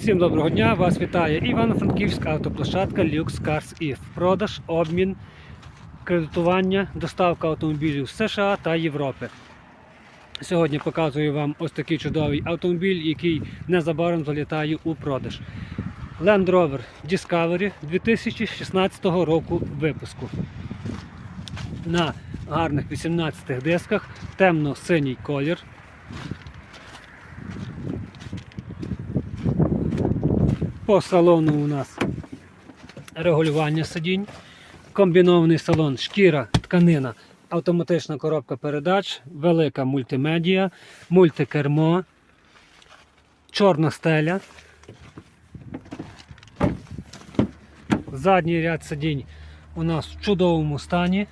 Всім доброго дня! Вас вітає Івано-Франківська автоплощадка Lux Cars If. Продаж, обмін, кредитування, доставка автомобілів з США та Європи. Сьогодні показую вам ось такий чудовий автомобіль, який незабаром залітає у продаж. Land Rover Discovery 2016 року випуску. На гарних 18 дисках, темно-синій колір. По салону у нас регулювання сидінь, комбінований салон, шкіра, тканина, автоматична коробка передач, велика мультимедіа, мультикермо, чорна стеля. Задній ряд сидінь у нас в чудовому стані.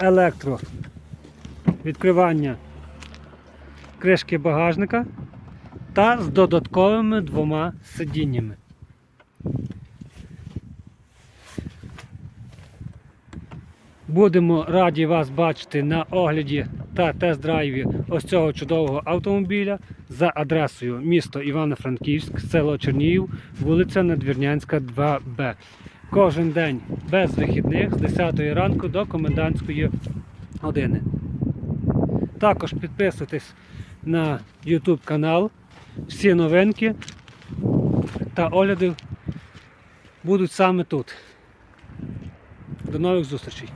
Електро відкривання кришки багажника та з додатковими двома сидіннями. Будемо раді вас бачити на огляді та тест-драйві ось цього чудового автомобіля за адресою місто Івано-Франківськ, село Чернігів, вулиця Надвірнянська, 2Б. Кожен день без вихідних з 10 ранку до комендантської години. Також підписуйтесь на YouTube канал. Всі новинки та огляди будуть саме тут. До нових зустрічей!